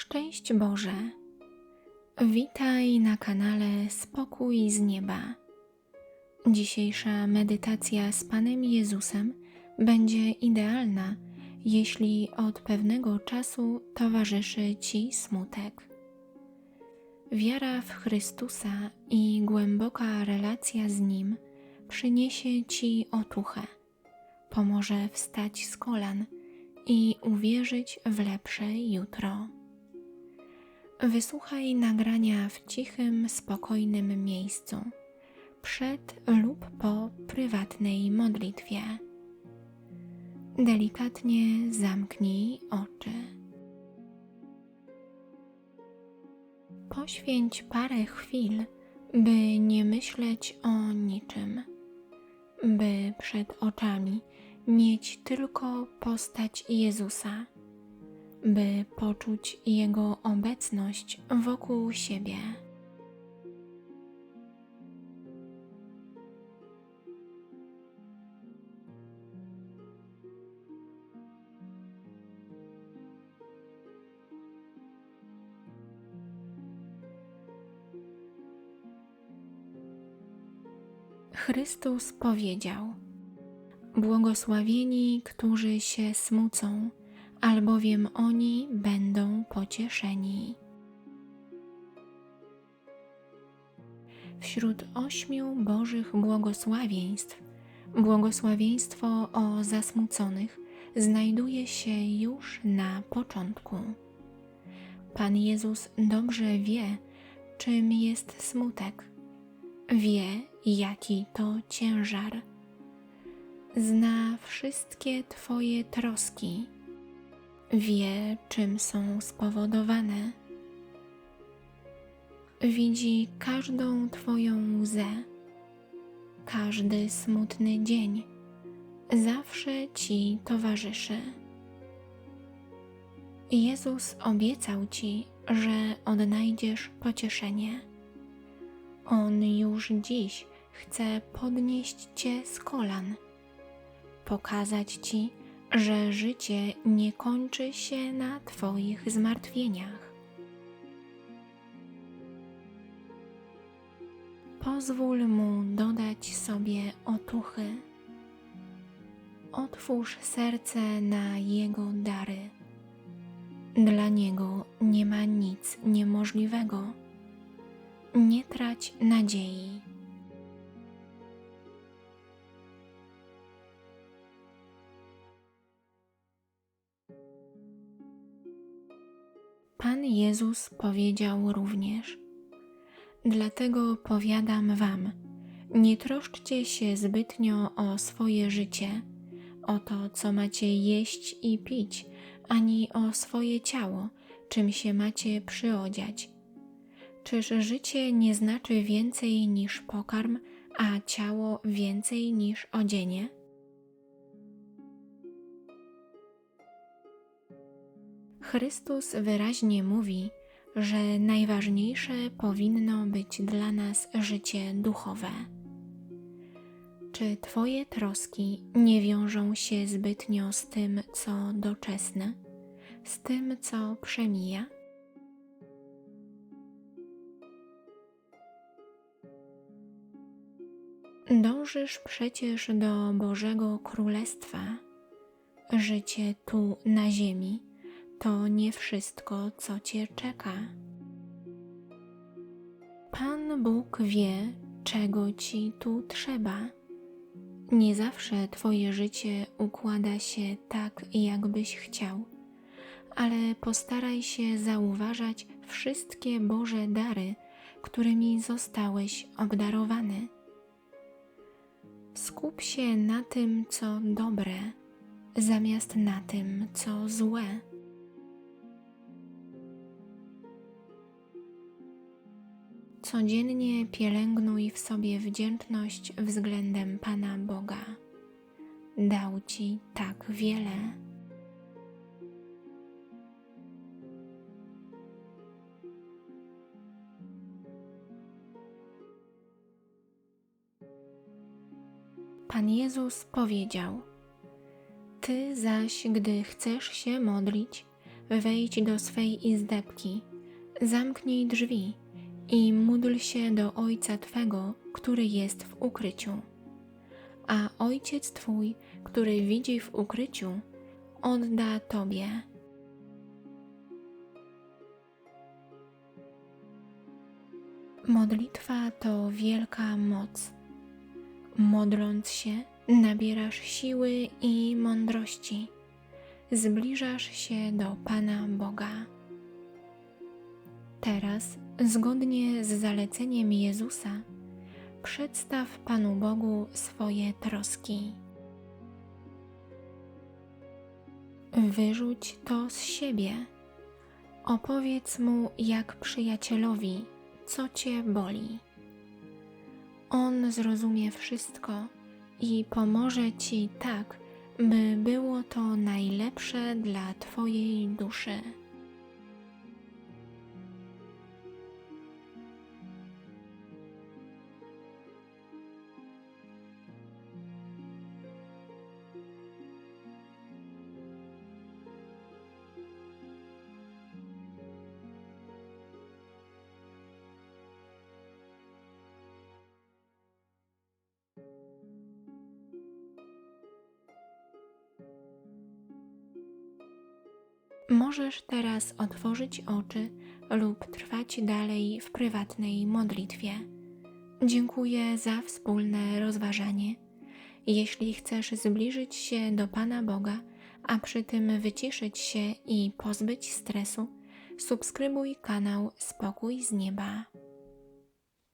Szczęść Boże! Witaj na kanale Spokój z Nieba. Dzisiejsza medytacja z Panem Jezusem będzie idealna, jeśli od pewnego czasu towarzyszy Ci smutek. Wiara w Chrystusa i głęboka relacja z Nim przyniesie Ci otuchę, pomoże wstać z kolan i uwierzyć w lepsze jutro. Wysłuchaj nagrania w cichym, spokojnym miejscu, przed lub po prywatnej modlitwie. Delikatnie zamknij oczy. Poświęć parę chwil, by nie myśleć o niczym, by przed oczami mieć tylko postać Jezusa, by poczuć Jego obecność wokół siebie. Chrystus powiedział: Błogosławieni, którzy się smucą, albowiem oni będą pocieszeni. Wśród ośmiu Bożych błogosławieństw, błogosławieństwo o zasmuconych znajduje się już na początku. Pan Jezus dobrze wie, czym jest smutek. Wie, jaki to ciężar. Zna wszystkie Twoje troski. Wie, czym są spowodowane. Widzi każdą Twoją łzę, każdy smutny dzień. Zawsze Ci towarzyszy. Jezus obiecał Ci, że odnajdziesz pocieszenie. On już dziś chce podnieść Cię z kolan, pokazać Ci, że życie nie kończy się na Twoich zmartwieniach. Pozwól Mu dodać sobie otuchy. Otwórz serce na Jego dary. Dla Niego nie ma nic niemożliwego. Nie trać nadziei. Pan Jezus powiedział również: Dlatego powiadam Wam, nie troszczcie się zbytnio o swoje życie, o to, co macie jeść i pić, ani o swoje ciało, czym się macie przyodziać. Czyż życie nie znaczy więcej niż pokarm, a ciało więcej niż odzienie? Chrystus wyraźnie mówi, że najważniejsze powinno być dla nas życie duchowe. Czy Twoje troski nie wiążą się zbytnio z tym, co doczesne, z tym, co przemija? Dążysz przecież do Bożego Królestwa. Życie tu na ziemi to nie wszystko, co Cię czeka. Pan Bóg wie, czego Ci tu trzeba. Nie zawsze Twoje życie układa się tak, jakbyś chciał, ale postaraj się zauważać wszystkie Boże dary, którymi zostałeś obdarowany. Skup się na tym, co dobre, zamiast na tym, co złe. Codziennie pielęgnuj w sobie wdzięczność względem Pana Boga. Dał Ci tak wiele. Pan Jezus powiedział: Ty zaś, gdy chcesz się modlić, wejdź do swej izdebki, zamknij drzwi i módl się do Ojca Twego, który jest w ukryciu. A Ojciec Twój, który widzi w ukryciu, odda Tobie. Modlitwa to wielka moc. Modląc się, nabierasz siły i mądrości. Zbliżasz się do Pana Boga. Teraz, zgodnie z zaleceniem Jezusa, przedstaw Panu Bogu swoje troski. Wyrzuć to z siebie. Opowiedz mu jak przyjacielowi, co cię boli. On zrozumie wszystko i pomoże ci tak, by było to najlepsze dla Twojej duszy. Możesz teraz otworzyć oczy lub trwać dalej w prywatnej modlitwie. Dziękuję za wspólne rozważanie. Jeśli chcesz zbliżyć się do Pana Boga, a przy tym wyciszyć się i pozbyć stresu, subskrybuj kanał Spokój z Nieba.